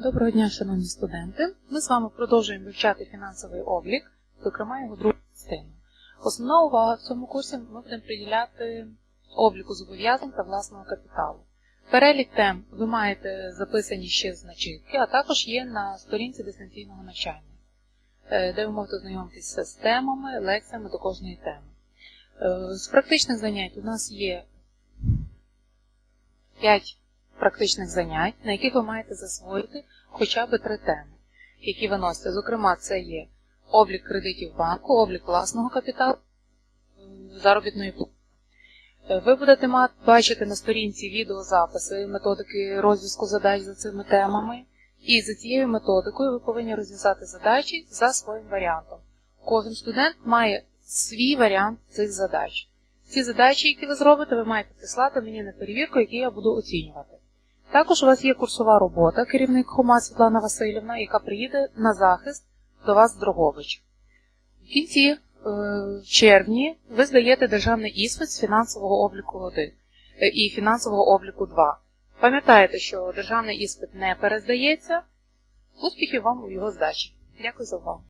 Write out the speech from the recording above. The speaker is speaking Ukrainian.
Доброго дня, шановні студенти. Ми з вами продовжуємо вивчати фінансовий облік, зокрема його другу частину. Основна увага в цьому курсі ми будемо приділяти обліку зобов'язань та власного капіталу. Перелік тем ви маєте записані ще з начитки, а також є на сторінці дистанційного навчання, е, де ви можете ознайомитися з темами, лекціями до кожної теми. Е, З практичних занять у нас є 5 практичних занять, на яких ви маєте засвоїти хоча б три теми, які ви носите. Зокрема, це є облік кредитів банку, облік власного капіталу, заробітної плати. Ви будете бачити на сторінці відеозаписи, методики розв'язку задач за цими темами. І за цією методикою ви повинні розв'язати задачі за своїм варіантом. Кожен студент має свій варіант цих задач. Ці задачі, які ви зробите, ви маєте прислати мені на перевірку, які я буду оцінювати. Також у вас є курсова робота, керівник Хома Світлана Васильівна, яка приїде на захист до вас Дрогович. В кінці е, в червні ви здаєте державний іспит з фінансового обліку 1 е, і фінансового обліку 2. Пам'ятаєте, що державний іспит не перездається. Успіхів вам у його здачі. Дякую за увагу.